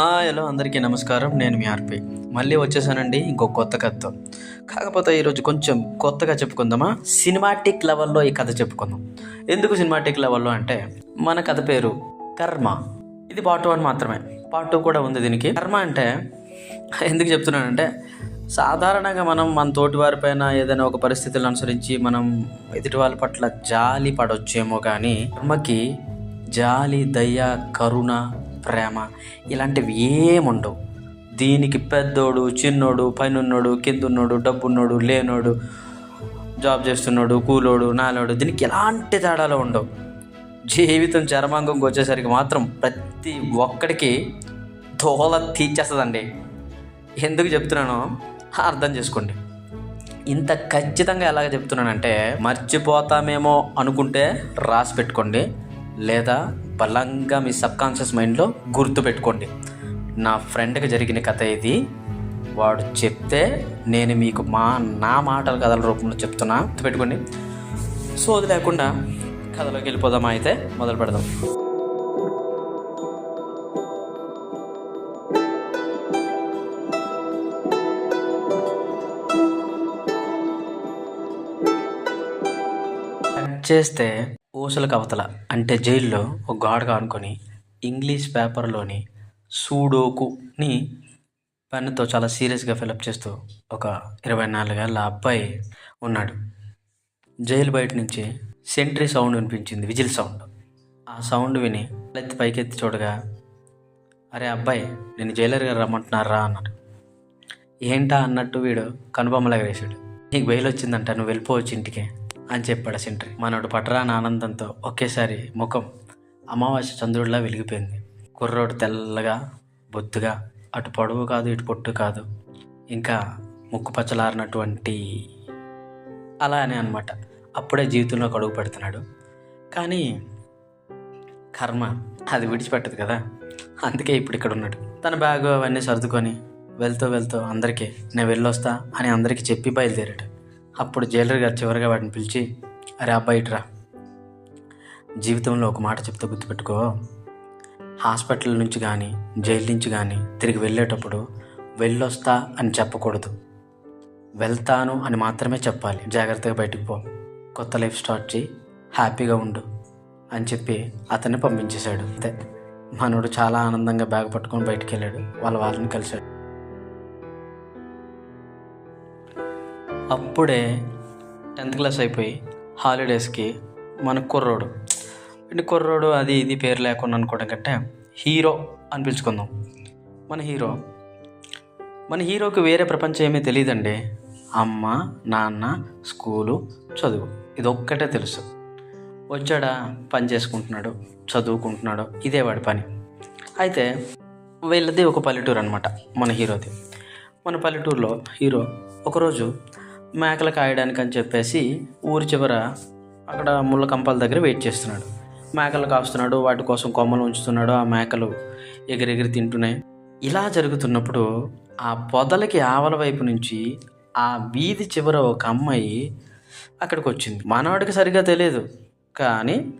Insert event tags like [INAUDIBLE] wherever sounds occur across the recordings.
Hello అందరికీ నమస్కారం. నేను మీ ఆర్పి. మళ్ళీ వచ్చేసానండి ఇంకో కొత్త కథ కాకపోతే ఈరోజు కొంచెం కొత్తగా చెప్పుకుందామా? సినిమాటిక్ లెవెల్లో ఈ కథ చెప్పుకుందాం. ఎందుకు సినిమాటిక్ లెవెల్లో అంటే మన కథ పేరు కర్మ. ఇది పార్ట్ వన్ మాత్రమే. పార్ట్ టూ కూడా ఉంది దీనికి. కర్మ అంటే ఎందుకు చెప్తున్నానంటే సాధారణంగా మనం మన తోటి వారిపైన ఏదైనా ఒక పరిస్థితులను అనుసరించి మనం ఎదుటి వాళ్ళ పట్ల జాలి పడొచ్చేమో కానీ కర్మకి జాలి దయ కరుణ ప్రేమ. ఇలాంటివి ఏముండవు. దీనికి పెద్దోడు చిన్నోడు పైనున్నోడు కిందున్నోడు డబ్బున్నోడు లేనోడు జాబ్ చేస్తున్నాడు కూలోడు నాలోడు దీనికి ఎలాంటి తేడాలు ఉండవు. జీవితం చరమాంగంకి వచ్చేసరికి మాత్రం ప్రతి ఒక్కడికి తోల తీర్చేస్తుందండి. ఎందుకు చెప్తున్నానో అర్థం చేసుకోండి. ఇంత ఖచ్చితంగా ఎలాగ చెప్తున్నానంటే మర్చిపోతామేమో అనుకుంటే రాసి పెట్టుకోండి. లేదా బలంగా మీ సబ్కాన్షియస్ మైండ్లో గుర్తు పెట్టుకోండి. నా ఫ్రెండ్కి జరిగిన కథ ఇది. వాడు చెప్తే నేను మీకు మా నా మాటల కథల రూపంలో చెప్తున్నా. గుర్తు పెట్టుకోండి. సో అది లేకుండా కథలోకి వెళ్ళిపోదామా అయితే? మొదలు పెడదాం. చేస్తే ఊసల కవతల అంటే జైల్లో ఒక గాడుగా అనుకొని ఇంగ్లీష్ పేపర్లోని సూడోకుని పెన్నుతో చాలా సీరియస్గా ఫిలప్ చేస్తూ ఒక ఇరవై నాలుగేళ్ళ అబ్బాయి ఉన్నాడు. జైలు బయట నుంచి సెంట్రీ సౌండ్ వినిపించింది విజిల్ సౌండ్. ఆ సౌండ్ విని ఎత్తి పైకెత్తి చూడగా అరే అబ్బాయి నేను జైలర్ గారు రమ్మంటున్నారా? అన్నాడు. ఏంటా? అన్నట్టు వీడు కనుబొమ్మలాగా వేసాడు నీకు బెయిల్ వచ్చిందంట నువ్వు వెళ్ళిపోవచ్చు ఇంటికి. అని చెప్పాడు సెంట్రీ. మనోడు పట్టరాని ఆనందంతో ఒకేసారి ముఖం అమావాస్య చంద్రుడిలా వెలిగిపోయింది. కుర్రోడు తెల్లగా బొద్దుగా అటు పొడవు కాదు ఇటు పొట్టు కాదు ఇంకా ముక్కు పచ్చలారినటువంటి అలా అని అనమాట అప్పుడే జీవితంలో అడుగు పెడుతున్నాడు. కానీ కర్మ అది విడిచిపెట్టదు కదా. అందుకే ఇప్పుడు ఇక్కడ ఉన్నాడు. తన బ్యాగ్ అవన్నీ సర్దుకొని వెళ్తూ వెళ్తూ అందరికీ నేను వెళ్ళొస్తా అని అందరికీ చెప్పి బయలుదేరాడు. అప్పుడు జైలర్ గారు చివరిగా వాటిని పిలిచి అరే అబ్బాయి ఇట్రా జీవితంలో ఒక మాట చెప్తే గుర్తుపెట్టుకో. హాస్పిటల్ నుంచి కానీ జైలు నుంచి కానీ తిరిగి వెళ్ళేటప్పుడు వెళ్ళొస్తా అని చెప్పకూడదు. వెళ్తాను అని మాత్రమే చెప్పాలి. జాగ్రత్తగా బయటకు పో. కొత్త లైఫ్ స్టార్ట్ చేయి. హ్యాపీగా ఉండు. అని చెప్పి అతన్ని పంపించేశాడు. అంతే. మనోడు చాలా ఆనందంగా బ్యాగ్ పట్టుకొని బయటికి వెళ్ళాడు. వాళ్ళ వాళ్ళని కలిశాడు. అప్పుడే టెన్త్ క్లాస్ అయిపోయి హాలిడేస్కి మన కుర్రోడు అంటే కుర్రోడు అది ఇది పేరు లేకుండా అనుకోవడం కంటే హీరో అని పిలుచుకుందాం. మన హీరో మన హీరోకి వేరే ప్రపంచం ఏమీ తెలియదండి అమ్మ నాన్న స్కూలు చదువు ఇది ఒక్కటే తెలుసు. వచ్చాడా పని చేసుకుంటున్నాడు చదువుకుంటున్నాడు ఇదే వాడి పని. అయితే వీళ్ళది ఒక పల్లెటూరు అనమాట మన హీరోది. మన పల్లెటూరులో హీరో ఒకరోజు మేకలు కాయడానికి అని చెప్పేసి ఊరి చివర అక్కడ ముళ్ళ కంపాల దగ్గర వెయిట్ చేస్తున్నాడు. మేకలు కాస్తున్నాడు వాటి కోసం కొమ్మలు ఉంచుతున్నాడు ఆ మేకలు ఎగిరెగిరి తింటున్నాయి. ఇలా జరుగుతున్నప్పుడు ఆ పొదలకి ఆవల వైపు నుంచి ఆ వీధి చివర ఒక అమ్మాయి అక్కడికి వచ్చింది మనవాడికి సరిగ్గా తెలియదు కానీ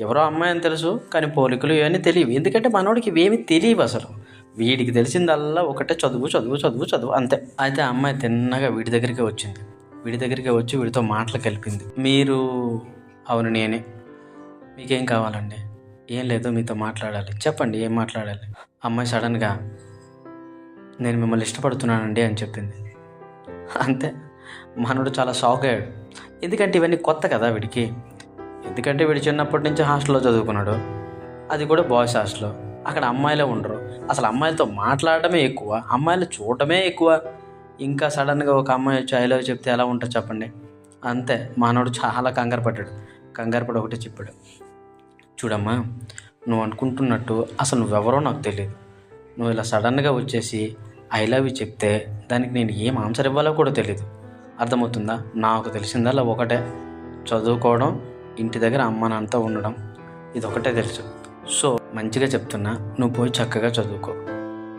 ఎవరో అమ్మాయి అని తెలుసు కానీ పోలికలు ఇవన్నీ తెలియవు. ఎందుకంటే మనవాడికి ఇవేమీ తెలియవు అసలు. వీడికి తెలిసిందల్లా ఒకటే చదువు చదువు చదువు చదువు అంతే. అయితే అమ్మాయి తిన్నగా వీడి దగ్గరికి వచ్చింది. వీడి దగ్గరికి వచ్చి వీడితో మాటలు కలిపింది. మీరు అవును నేనే. మీకేం కావాలండి? ఏం లేదు మీతో మాట్లాడాలి. చెప్పండి ఏం మాట్లాడాలి? అమ్మాయి సడన్గా నేను మిమ్మల్ని ఇష్టపడుతున్నానండి అని చెప్పింది. అంతే. మనోడు చాలా షాక్ అయ్యాడు. ఎందుకంటే ఇవన్నీ కొత్త కదా వీడికి. ఎందుకంటే వీడు చిన్నప్పటి నుంచి హాస్టల్లో చదువుకున్నాడు. అది కూడా బాయ్స్ హాస్టల్లో. అక్కడ అమ్మాయిలే ఉండరు. అసలు అమ్మాయిలతో మాట్లాడటమే ఎక్కువ అమ్మాయిలు చూడటమే ఎక్కువ. ఇంకా సడన్గా ఒక అమ్మాయి వచ్చి ఐ లవ్ చెప్తే ఎలా ఉంటుంది చెప్పండి. అంతే మానవుడు చాలా కంగారు పడ్డాడు. కంగారు పడి ఒకటే చెప్పాడు. చూడమ్మా నువ్వు అనుకుంటున్నట్టు అసలు నువ్వెవరో నాకు తెలియదు నువ్వు ఇలా సడన్గా వచ్చేసి ఐ లవ్ యూ చెప్తే దానికి నేను ఏం ఆన్సర్ ఇవ్వాలో కూడా తెలియదు అర్థమవుతుందా? నాకు తెలిసిందల్లా ఒకటే? చదువుకోవడం ఇంటి దగ్గర అమ్మ నాన్నతో ఉండడం ఇది ఒకటే తెలుసు. సో మంచిగా చెప్తున్నా నువ్వు పోయి చక్కగా చదువుకో.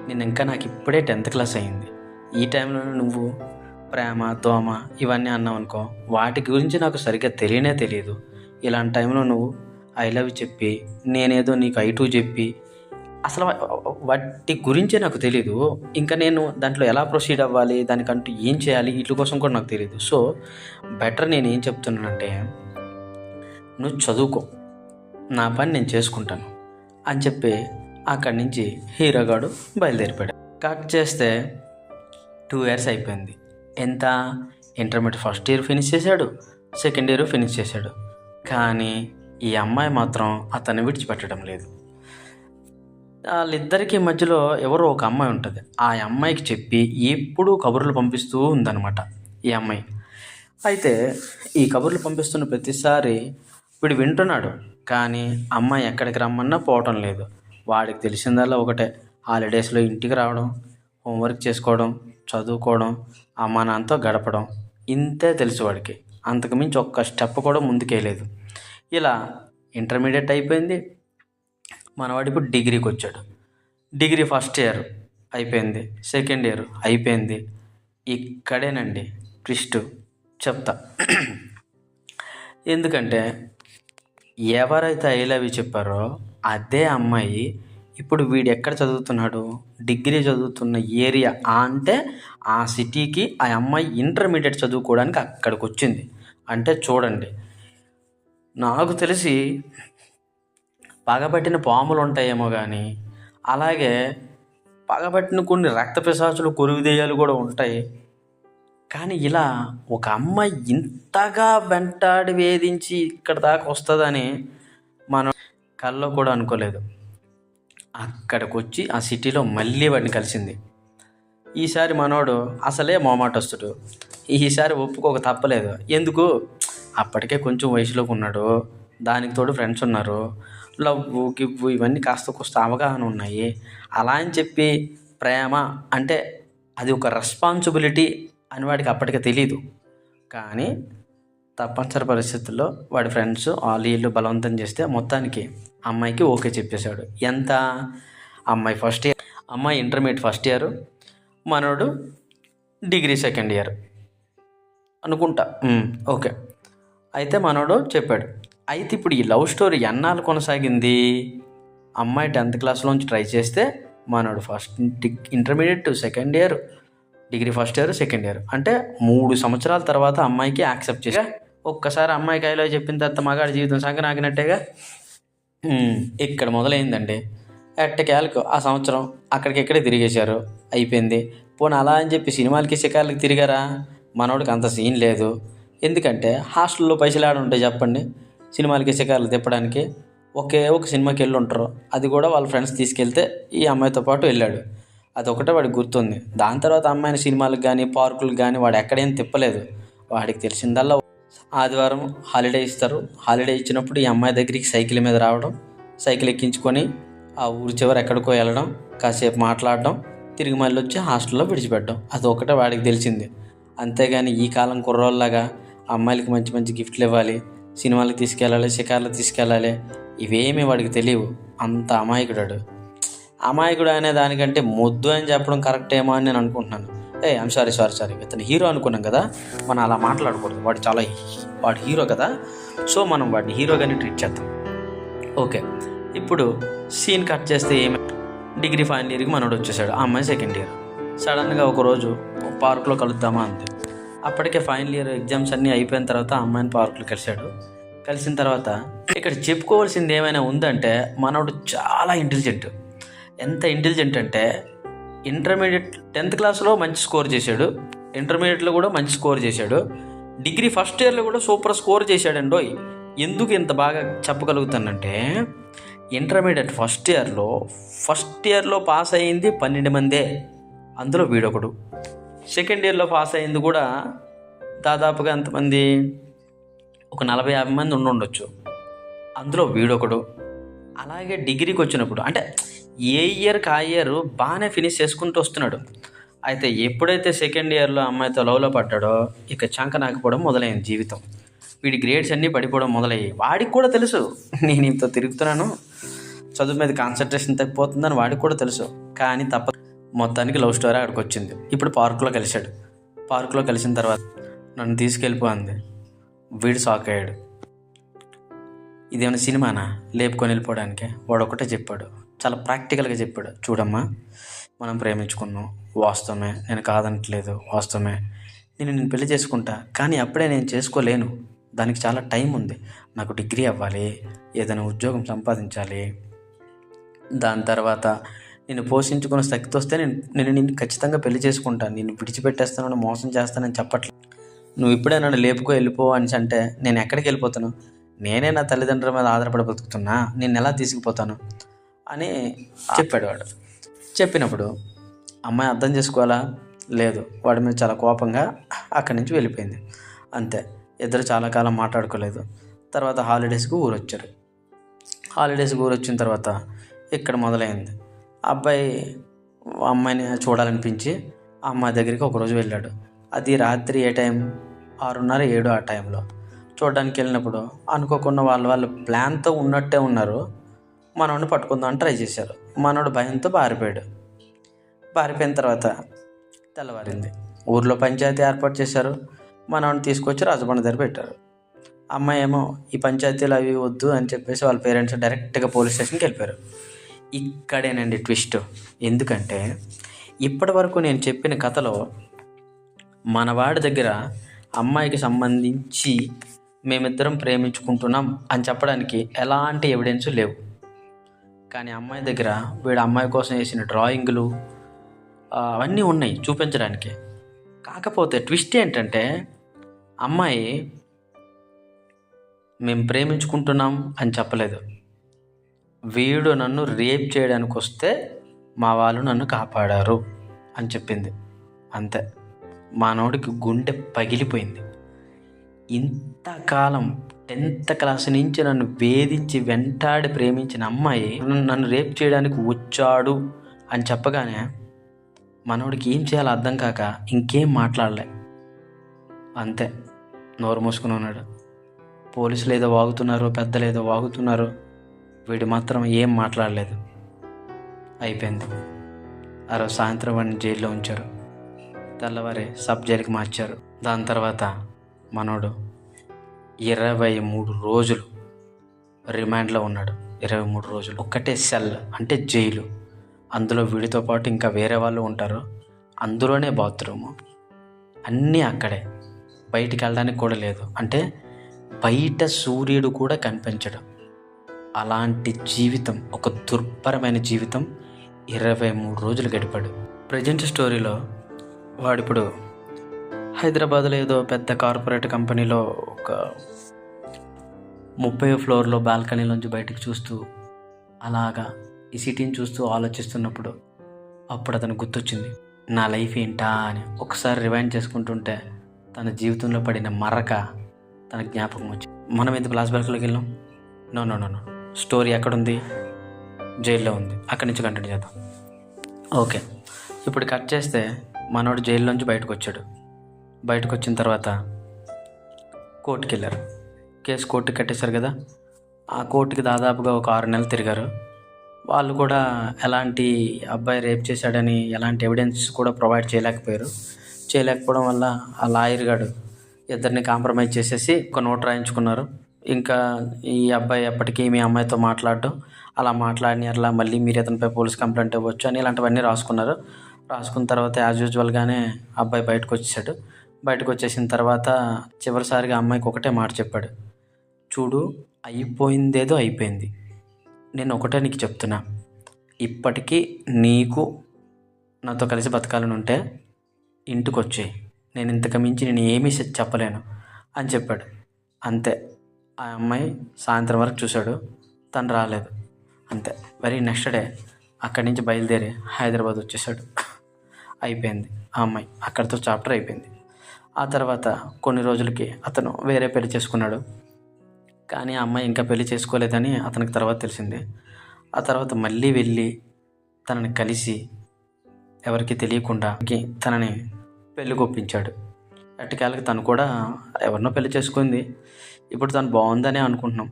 నేను ఇంకా నాకు ఇప్పుడే టెన్త్ క్లాస్ అయింది. ఈ టైంలో నువ్వు ప్రేమ దోమ ఇవన్నీ అన్నావు అనుకో వాటి గురించి నాకు సరిగ్గా తెలియనే తెలియదు ఇలాంటి టైంలో నువ్వు ఐ లవ్ చెప్పి నేనేదో నీకు ఐ టూ చెప్పి అసలు వాటి గురించే నాకు తెలీదు. ఇంకా నేను దాంట్లో ఎలా ప్రొసీడ్ అవ్వాలి దానికంటూ ఏం చేయాలి వీటి కోసం కూడా నాకు తెలియదు సో బెటర్ నేను ఏం చెప్తున్నానంటే నువ్వు చదువుకో. నా పని నేను చేసుకుంటాను. అని చెప్పి అక్కడి నుంచి హీరోగాడు బయలుదేరిపోయాడు. కట్ చేస్తే టూ ఇయర్స్ అయిపోయింది. ఎంత? ఇంటర్మీడియట్ ఫస్ట్ ఇయర్ ఫినిష్ చేశాడు సెకండ్ ఇయర్ ఫినిష్ చేశాడు. కానీ ఈ అమ్మాయి మాత్రం అతన్ని విడిచిపెట్టడం లేదు. వాళ్ళిద్దరికి మధ్యలో ఎవరో ఒక అమ్మాయి ఉంటుంది. ఆ అమ్మాయికి చెప్పి ఎప్పుడూ కబుర్లు పంపిస్తూ ఉందన్నమాట ఈ అమ్మాయి. అయితే ఈ కబుర్లు పంపిస్తున్న ప్రతిసారి వీడు వింటున్నాడు. కానీ అమ్మ ఎక్కడికి రమ్మన్నా పోవటం లేదు. వాడికి తెలిసిందల్లా ఒకటే. హాలిడేస్లో ఇంటికి రావడం హోంవర్క్ చేసుకోవడం చదువుకోవడం అమ్మ నాన్నతో గడపడం ఇంతే తెలుసు వాడికి. అంతకుమించి ఒక్క స్టెప్ కూడా ముందుకేయలేదు ఇలా ఇంటర్మీడియట్ అయిపోయింది. మనవాడు ఇప్పుడు డిగ్రీకి వచ్చాడు డిగ్రీ ఫస్ట్ ఇయర్ అయిపోయింది. సెకండ్ ఇయర్ అయిపోయింది. ఇక్కడేనండి ట్విస్ట్. చెప్తా. [CLEARS THROAT] ఎందుకంటే ఎవరైతే ఐ లవ్ యూ చెప్పారో అదే అమ్మాయి ఇప్పుడు వీడు ఎక్కడ చదువుతున్నాడు? డిగ్రీ చదువుతున్న ఏరియా అంటే ఆ సిటీకి ఆ అమ్మాయి ఇంటర్మీడియట్ చదువుకోవడానికి అక్కడికి వచ్చింది అంటే చూడండి నాకు తెలిసి పగబట్టిన పాములు ఉంటాయేమో కానీ అలాగే పగబట్టిన కొన్ని రక్త పిశాచులు కొరువిదేయాలు కూడా ఉంటాయి. కానీ ఇలా ఒక అమ్మాయి ఇంతగా వెంటాడి వేధించి ఇక్కడ దాకా వస్తుందని మనం కల్లో కూడా అనుకోలేదు. అక్కడికి వచ్చి ఆ సిటీలో మళ్ళీ వాడిని కలిసింది. ఈసారి మనోడు అసలే మొమాటొస్తుడు ఈసారి ఒప్పుకోక తప్పలేదు. ఎందుకు? అప్పటికే కొంచెం వయసులోకి ఉన్నాడు. దానికి తోడు ఫ్రెండ్స్ ఉన్నారు. లవ్వు గివ్వు ఇవన్నీ కాస్త కొంత అవగాహన ఉన్నాయి. అలా అని చెప్పి ప్రేమ అంటే అది ఒక రెస్పాన్సిబిలిటీ అని వాడికి అప్పటికి తెలీదు. కానీ తప్పనిసరి పరిస్థితుల్లో వాడి ఫ్రెండ్స్ వాళ్ళు వీళ్ళు బలవంతం చేస్తే మొత్తానికి అమ్మాయికి ఓకే చెప్పేశాడు. ఎంత? అమ్మాయి ఫస్ట్ ఇయర్ అమ్మాయి ఇంటర్మీడియట్ ఫస్ట్ ఇయర్ మనోడు డిగ్రీ సెకండ్ ఇయర్ అనుకుంటా. ఓకే. అయితే మనోడు చెప్పాడు అయితే ఇప్పుడు ఈ లవ్ స్టోరీ ఎన్నాళ్ళు కొనసాగింది? అమ్మాయి టెన్త్ క్లాస్లోంచి ట్రై చేస్తే మనోడు first intermediate second year degree first year second year. అంటే మూడు సంవత్సరాల తర్వాత అమ్మాయికి యాక్సెప్ట్ చేసా ఒక్కసారి అమ్మాయికి ఐలో చెప్పిన తర్వాత మగాడి జీవితం సంగ నాకినట్టేగా ఇక్కడ మొదలైందండి. ఎట్టకేలకు ఆ సంవత్సరం అక్కడికి ఇక్కడే తిరిగేశారు. అయిపోయింది. పోనీ అలా అని చెప్పి సినిమాలకి షికార్లకి తిరిగారా? మనోడికి అంత సీన్ లేదు. ఎందుకంటే హాస్టల్లో పైసలు ఆడ ఉంటాయి చెప్పండి సినిమాలకి షికార్లు తిప్పడానికి ఒకే ఒక సినిమాకి వెళ్ళి ఉంటారు అది కూడా వాళ్ళ ఫ్రెండ్స్ తీసుకెళ్తే ఈ అమ్మాయితో పాటు వెళ్ళాడు. అదొకటే వాడికి గుర్తుంది. దాని తర్వాత అమ్మాయిని సినిమాలకు కానీ పార్కులకు కానీ వాడు ఎక్కడేం తిప్పలేదు. వాడికి తెలిసిందల్లా ఆదివారం హాలిడే ఇస్తారు. హాలిడే ఇచ్చినప్పుడు ఈ అమ్మాయి దగ్గరికి సైకిల్ మీద రావడం సైకిల్ ఎక్కించుకొని ఆ ఊరి చివరి ఎక్కడికో వెళ్ళడం కాసేపు మాట్లాడడం తిరిగి మళ్ళీ వచ్చి హాస్టల్లో విడిచిపెట్టడం. అది వాడికి తెలిసింది. అంతేగాని ఈ కాలం కుర్రోళ్ళలాగా అమ్మాయిలకి మంచి మంచి గిఫ్ట్లు ఇవ్వాలి సినిమాలకు తీసుకెళ్ళాలి షికార్లకు తీసుకెళ్ళాలి ఇవేమీ వాడికి తెలియవు. అంత అమాయకుడాడు అమాయకుడు అనే దానికంటే మొద్దు అని చెప్పడం కరెక్ట్ ఏమో అని నేను అనుకుంటున్నాను. ఏ ఐమ్ సారీ సారీ సారీ ఇతను హీరో అనుకున్నాం కదా మనం అలా మాట్లాడకూడదు. వాడు చాలా వాడు హీరో కదా. సో మనం వాడిని హీరోగానే ట్రీట్ చేద్దాం. ఓకే. ఇప్పుడు సీన్ కట్ చేస్తే ఏమి? డిగ్రీ ఫైనల్ ఇయర్కి మనోడు వచ్చేసాడు. ఆ అమ్మాయి సెకండ్ ఇయర్ సడన్గా ఒకరోజు పార్క్లో కలుద్దామా అంతే అప్పటికే ఫైనల్ ఇయర్ ఎగ్జామ్స్ అన్నీ అయిపోయిన తర్వాత అమ్మాయిని పార్కులో కలిశాడు. కలిసిన తర్వాత ఇక్కడ చెప్పుకోవాల్సింది ఏమైనా ఉందంటే మనోడు చాలా ఇంటెలిజెంట్ ఎంత ఇంటెలిజెంట్ అంటే ఇంటర్మీడియట్ టెన్త్ క్లాస్లో మంచి స్కోర్ చేశాడు. ఇంటర్మీడియట్లో కూడా మంచి స్కోర్ చేశాడు. డిగ్రీ ఫస్ట్ ఇయర్లో కూడా సూపర్ స్కోర్ చేశాడండోయ్ ఎందుకు ఇంత బాగా చెప్పగలుగుతానంటే ఇంటర్మీడియట్ ఫస్ట్ ఇయర్లో ఫస్ట్ ఇయర్లో పాస్ అయ్యింది పన్నెండు మందే. అందులో వీడొకడు. సెకండ్ ఇయర్లో పాస్ అయింది కూడా దాదాపుగా ఎంతమంది? ఒక నలభై యాభై మంది ఉండుండొచ్చు. అందులో వీడొకడు. అలాగే డిగ్రీకి వచ్చినప్పుడు అంటే ఏ ఇయర్కి ఆ ఇయర్ బాగానే ఫినిష్ చేసుకుంటూ వస్తున్నాడు. అయితే ఎప్పుడైతే సెకండ్ ఇయర్లో అమ్మాయితో లవ్లో పడ్డాడో ఇక చంక నాకపోవడం మొదలైంది జీవితం. వీడి గ్రేడ్స్ అన్నీ పడిపోవడం మొదలయ్యాయి. వాడికి కూడా తెలుసు. నేను ఇంత తిరుగుతున్నాను. చదువు మీద కాన్సన్ట్రేషన్ తగ్గిపోతుందని వాడికి కూడా తెలుసు. కానీ తప్ప మొత్తానికి లవ్ స్టోరీ అక్కడికి వచ్చింది. ఇప్పుడు పార్కులో కలిశాడు. పార్కులో కలిసిన తర్వాత నన్ను తీసుకెళ్ళిపో అంది. వీడు షాక్ అయ్యాడు. ఇదేమైనా సినిమానా? లేపుకొని వెళ్ళిపోవడానికి వాడు ఒకటే చెప్పాడు. చాలా ప్రాక్టికల్గా చెప్పాడు. చూడమ్మా మనం ప్రేమించుకున్నాం. వాస్తవమే. నేను కాదనట్లేదు. వాస్తవమే. నేను నేను పెళ్ళి చేసుకుంటా. కానీ అప్పుడే నేను చేసుకోలేను. దానికి చాలా టైం ఉంది. నాకు డిగ్రీ అవ్వాలి. ఏదైనా ఉద్యోగం సంపాదించాలి. దాని తర్వాత నేను పోషించుకున్న శక్తి వస్తే నేను నేను నిన్ను ఖచ్చితంగా పెళ్ళి చేసుకుంటాను నేను విడిచిపెట్టేస్తానని మోసం చేస్తానని చెప్పట్లేదు నువ్వు ఇప్పుడే నన్ను లేపుకో వెళ్ళిపో అని అంటే నేను ఎక్కడికి వెళ్ళిపోతాను? నేనే నా తల్లిదండ్రుల మీద ఆధారపడి బతుకుతున్నా? నేను ఎలా తీసుకుపోతాను? అని చెప్పాడు. వాడు చెప్పినప్పుడు అమ్మాయి అర్థం చేసుకోవాలా? లేదు. వాడి మీద చాలా కోపంగా అక్కడి నుంచి వెళ్ళిపోయింది. అంతే. ఇద్దరు చాలా కాలం మాట్లాడుకోలేదు. తర్వాత హాలిడేస్కి ఊరు వచ్చారు హాలిడేస్కి ఊరు వచ్చిన తర్వాత ఇక్కడ మొదలైంది. అబ్బాయి అమ్మాయిని చూడాలనిపించి ఆ అమ్మాయి దగ్గరికి ఒకరోజు వెళ్ళాడు. అది రాత్రి ఏ టైం? ఆరున్నర ఏడు ఆ టైంలో. చూడడానికి వెళ్ళినప్పుడు అనుకోకుండా వాళ్ళ వాళ్ళ ప్లాన్తో ఉన్నట్టే ఉన్నారు. మనోడిని పట్టుకుందాం అని ట్రై చేశారు. మనోడు భయంతో పారిపోయాడు. పారిపోయిన తర్వాత తెల్లవారింది. ఊర్లో పంచాయతీ ఏర్పాటు చేశారు. మనోడిని తీసుకొచ్చి రాజబండ దగ్గర పెట్టారు. అమ్మాయి ఏమో ఈ పంచాయతీలు అవి వద్దు అని చెప్పేసి వాళ్ళ పేరెంట్స్ డైరెక్ట్గా పోలీస్ స్టేషన్కి వెళ్ళిపోయారు. ఇక్కడేనండి ట్విస్ట్. ఎందుకంటే ఇప్పటి వరకు నేను చెప్పిన కథలో మనవాడి దగ్గర అమ్మాయికి సంబంధించి మేమిద్దరం ప్రేమించుకుంటున్నాం అని చెప్పడానికి ఎలాంటి ఎవిడెన్స్ లేవు. కానీ అమ్మాయి దగ్గర వీడు అమ్మాయి కోసం వేసిన డ్రాయింగ్లు అవన్నీ ఉన్నాయి చూపించడానికి. కాకపోతే ట్విస్ట్ ఏంటంటే అమ్మాయి మేము ప్రేమించుకుంటున్నాం అని చెప్పలేదు. వీడు నన్ను రేప్ చేయడానికి వస్తే మా వాళ్ళు నన్ను కాపాడారు అని చెప్పింది. అంతే. మానవుడికి గుండె పగిలిపోయింది. ఇంతకాలం టెన్త్ క్లాస్ నుంచి నన్ను వేధించి వెంటాడి ప్రేమించిన అమ్మాయి నన్ను- రేప్ చేయడానికి వచ్చాడు అని చెప్పగానే మనోడికి ఏం చేయాలో అర్థం కాక ఇంకేం మాట్లాడలే. అంతే నోరు మూసుకుని ఉన్నాడు. పోలీసులు ఏదో వాగుతున్నారు పెద్దలు ఏదో వాగుతున్నారు. వీడు మాత్రం ఏం మాట్లాడలేదు. అయిపోయింది. ఆ రోజు సాయంత్రం వాడిని జైల్లో ఉంచారు. తెల్లవారి సబ్ జైలుకి మార్చారు. దాని తర్వాత మనోడు ఇరవై మూడు రోజులు రిమాండ్లో ఉన్నాడు. ఇరవై మూడు రోజులు. ఒక్కటే సెల్ అంటే జైలు. అందులో వీడితో పాటు ఇంకా వేరే వాళ్ళు ఉంటారు. అందులోనే బాత్రూము. అన్నీ అక్కడే. బయటికి వెళ్ళడానికి కూడా లేదు. అంటే బయట సూర్యుడు కూడా కనిపించడం. అలాంటి జీవితం ఒక దుర్భరమైన జీవితం ఇరవై మూడు రోజులు గడిపాడు. ప్రజెంట్ స్టోరీలో వాడిప్పుడు హైదరాబాద్లో ఏదో పెద్ద కార్పొరేట్ కంపెనీలో ఒక ముప్పై ఫ్లోర్లో బాల్కనీలోంచి బయటకు చూస్తూ అలాగా ఈ సిటీని చూస్తూ ఆలోచిస్తున్నప్పుడు అప్పుడు అతను గుర్తొచ్చింది. నా లైఫ్ ఏంటా అని ఒకసారి రివైండ్ చేసుకుంటుంటే తన జీవితంలో పడిన మరక తన జ్ఞాపకం వచ్చింది. మనం ఎందుకు ఫ్లాష్ బ్యాక్లోకి వెళ్ళాం? No no no no story ఎక్కడుంది? జైల్లో ఉంది. అక్కడి నుంచి కంటిన్యూ చేద్దాం. ఓకే ఇప్పుడు కట్ చేస్తే మనోడు జైల్లోంచి బయటకు వచ్చాడు. బయటకు వచ్చిన తర్వాత కోర్టుకి వెళ్ళారు కేసు కోర్టుకి కట్టేశారు కదా. ఆ కోర్టుకి దాదాపుగా ఒక ఆరు నెలలు తిరిగారు. వాళ్ళు కూడా ఎలాంటి అబ్బాయి రేప్ చేశాడని ఎలాంటి ఎవిడెన్స్ కూడా ప్రొవైడ్ చేయలేకపోయారు. చేయలేకపోవడం వల్ల ఆ లాయర్ గారు ఇద్దరిని కాంప్రమైజ్ చేసేసి ఒక నోట్ రాయించుకున్నారు. ఇంకా ఈ అబ్బాయి ఎప్పటికీ మీ అమ్మాయితో మాట్లాడడం. అలా మాట్లాడిన అట్లా మళ్ళీ మీరు ఇతనిపై పోలీస్ కంప్లైంట్ ఇవ్వచ్చు అని ఇలాంటివన్నీ రాసుకున్నారు. రాసుకున్న తర్వాత యాజ్ యూజువల్గానే అబ్బాయి బయటకు వచ్చేసాడు బయటకు వచ్చేసిన తర్వాత చివరిసారిగా అమ్మాయికి ఒకటే మాట చెప్పాడు. చూడు అయిపోయిందేదో అయిపోయింది. నేను ఒకటే నీకు చెప్తున్నా. ఇప్పటికీ నీకు నాతో కలిసి బతకాలని ఉంటే ఇంటికి వచ్చేయి నేను ఇంతకు మించి నేను ఏమీ చెప్పలేను అని చెప్పాడు. అంతే. ఆ అమ్మాయి సాయంత్రం వరకు చూశాడు. తను రాలేదు. అంతే. వెరీ నెక్స్ట్ డే అక్కడి నుంచి బయలుదేరి హైదరాబాద్ వచ్చేసాడు అయిపోయింది. ఆ అమ్మాయి అక్కడితో చాప్టర్ అయిపోయింది. ఆ తర్వాత కొన్ని రోజులకి అతను వేరే పెళ్ళి చేసుకున్నాడు. కానీ ఆ అమ్మాయి ఇంకా పెళ్ళి చేసుకోలేదని అతనికి తర్వాత తెలిసింది. ఆ తర్వాత మళ్ళీ వెళ్ళి తనని కలిసి ఎవరికి తెలియకుండా తనని పెళ్ళి కొప్పించాడు. ఎట్టకేళ్ళకి తను కూడా ఎవరినో పెళ్ళి చేసుకుంది. ఇప్పుడు తను బాగుందనే అనుకుంటున్నాం.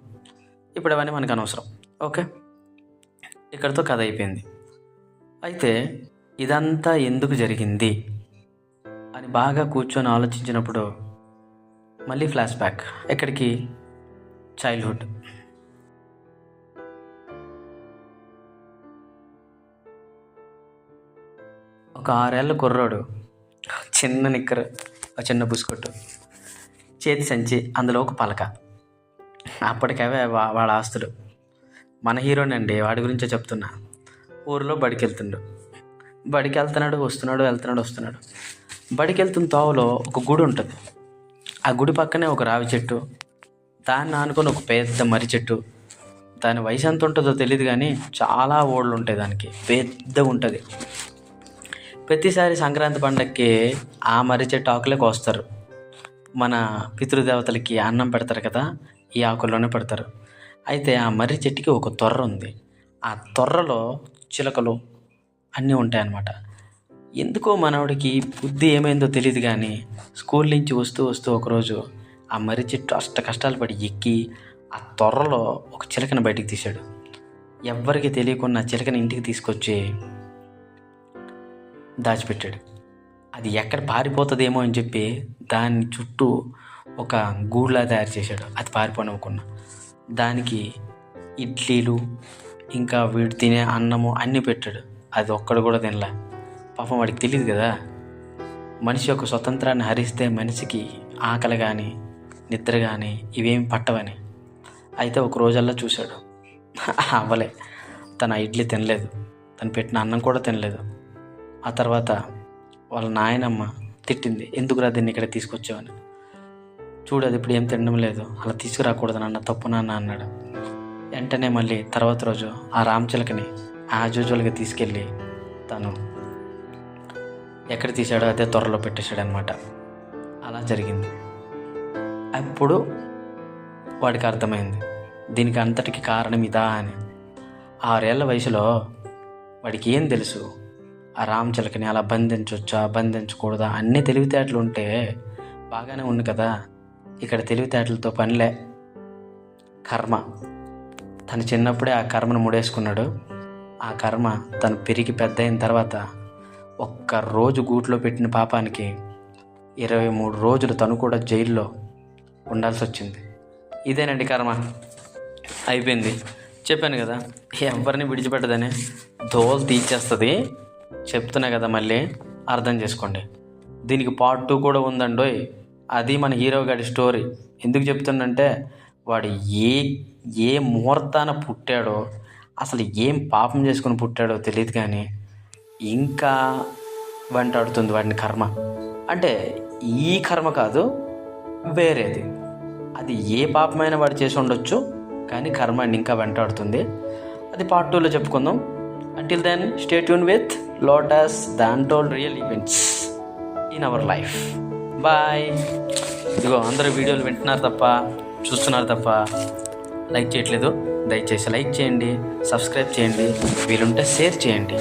ఇప్పుడు అవన్నీ మనకు అనవసరం. ఓకే? ఇక్కడితో కథ అయిపోయింది. అయితే ఇదంతా ఎందుకు జరిగింది? బాగా కూర్చొని ఆలోచించినప్పుడు మళ్ళీ ఫ్లాష్ బ్యాక్. ఎక్కడికి? చైల్డ్హుడ్ ఒక ఆరేళ్ళ కుర్రాడు. చిన్న నిక్కరు ఒక చిన్న బుస్కొట్టు చేతి సంచి అందులో ఒక పలక. అప్పటికవే వాళ్ళ ఆస్తులు. మన హీరోనండి వాడి గురించే చెప్తున్నా. ఊరిలో బడికి వెళ్తుండు బడికి వెళ్తున్నాడు వస్తున్నాడు వెళ్తున్నాడు వస్తున్నాడు. బడికి వెళ్తున్న తోవలో ఒక గుడి ఉంటుంది. ఆ గుడి పక్కనే ఒక రావి చెట్టు దాన్ని ఆనుకొని ఒక పెద్ద మర్రి చెట్టు. దాని వయసు ఎంత ఉంటుందో తెలియదు కానీ చాలా ఓళ్ళు ఉంటాయి దానికి పెద్దగా ఉంటుంది. ప్రతిసారి సంక్రాంతి పండగకి ఆ మర్రి చెట్టు ఆకులే కోస్తారు. మన పితృదేవతలకి అన్నం పెడతారు కదా ఈ ఆకుల్లోనే పెడతారు. అయితే ఆ మర్రి చెట్టుకి ఒక తొర్ర ఉంది. ఆ తొర్రలో చిలకలు అన్నీ ఉంటాయన్నమాట. ఎందుకో మనవడికి బుద్ధి ఏమైందో తెలియదు కానీ స్కూల్ నుంచి వస్తూ వస్తూ ఒకరోజు ఆ మర్రి చెట్టు అష్ట కష్టాలు పడి ఎక్కి ఆ తొర్రలో ఒక చిలకని బయటికి తీశాడు. ఎవ్వరికి తెలియకుండా చిలకని ఇంటికి తీసుకొచ్చి దాచిపెట్టాడు. అది ఎక్కడ పారిపోతుందేమో అని చెప్పి దాని చుట్టూ ఒక గూడులా తయారు చేశాడు. అది పారిపోనివ్వకుండా. దానికి ఇడ్లీలు ఇంకా వీడు తినే అన్నము అన్నీ పెట్టాడు. అది ఒక్కడు కూడా తినలే. పాపం వాడికి తెలియదు కదా. మనిషి యొక్క స్వతంత్రాన్ని హరిస్తే మనిషికి ఆకలి కానీ నిద్ర కానీ ఇవేమి పట్టవని. అయితే ఒక రోజల్లా చూశాడు. అవ్వలే తన ఇడ్లీ తినలేదు. తను పెట్టిన అన్నం కూడా తినలేదు. ఆ తర్వాత వాళ్ళ నాయనమ్మ తిట్టింది ఎందుకురా దీన్ని ఇక్కడ తీసుకొచ్చావని? చూడు అది ఇప్పుడు ఏం తినడం లేదు. అలా తీసుకురాకూడదు నాన్న తప్పు నాన్న అన్నాడు. వెంటనే మళ్ళీ తర్వాత రోజు ఆ రామచిలకని యాజ్ యూజువల్గా తీసుకెళ్ళి తను ఎక్కడ తీశాడో అదే త్వరలో పెట్టేశాడు అనమాట అలా జరిగింది. అప్పుడు వాడికి అర్థమైంది. దీనికి అంతటికి కారణం ఇదా అని. ఆరేళ్ళ వయసులో వాడికి ఏం తెలుసు? ఆ రామచిలకని అలా బంధించవచ్చా బంధించకూడదా? అన్ని తెలివితేటలు ఉంటే బాగానే ఉంది కదా. ఇక్కడ తెలివితేటలతో పనిలే. కర్మ. తను చిన్నప్పుడే ఆ కర్మను ముడేసుకున్నాడు. ఆ కర్మ తను పెరిగి పెద్ద అయిన తర్వాత ఒక్క రోజు గూట్లో పెట్టిన పాపానికి ఇరవై మూడు రోజులు తను కూడా జైల్లో ఉండాల్సి వచ్చింది ఇదేనండి కర్మ. అయిపోయింది. చెప్పాను కదా ఎవరిని విడిచిపెట్టదని దోలు తీర్చేస్తుంది చెప్తున్నా కదా మళ్ళీ అర్థం చేసుకోండి. దీనికి పార్ట్ టూ కూడా ఉందండోయ్. అది మన హీరో గారి స్టోరీ. ఎందుకు చెప్తుండంటే వాడు ఏ ఏ ముహూర్తాన పుట్టాడో అసలు ఏం పాపం చేసుకుని పుట్టాడో తెలియదు కానీ ఇంకా వెంటాడుతుంది వాడిని కర్మ. అంటే ఈ కర్మ కాదు వేరేది. అది ఏ పాపమైన వాడు చేసి ఉండొచ్చు కానీ కర్మ ఇంకా వెంటాడుతుంది. అది పార్ట్ టూలో చెప్పుకుందాం. Until then stay tuned with Lotus done told real events in our life bye ఇదిగో అందరూ వీడియోలు వింటున్నారు తప్ప చూస్తున్నారు తప్ప లైక్ చేయట్లేదు. దయచేసి లైక్ చేయండి సబ్స్క్రైబ్ చేయండి. వీలుంటే షేర్ చేయండి.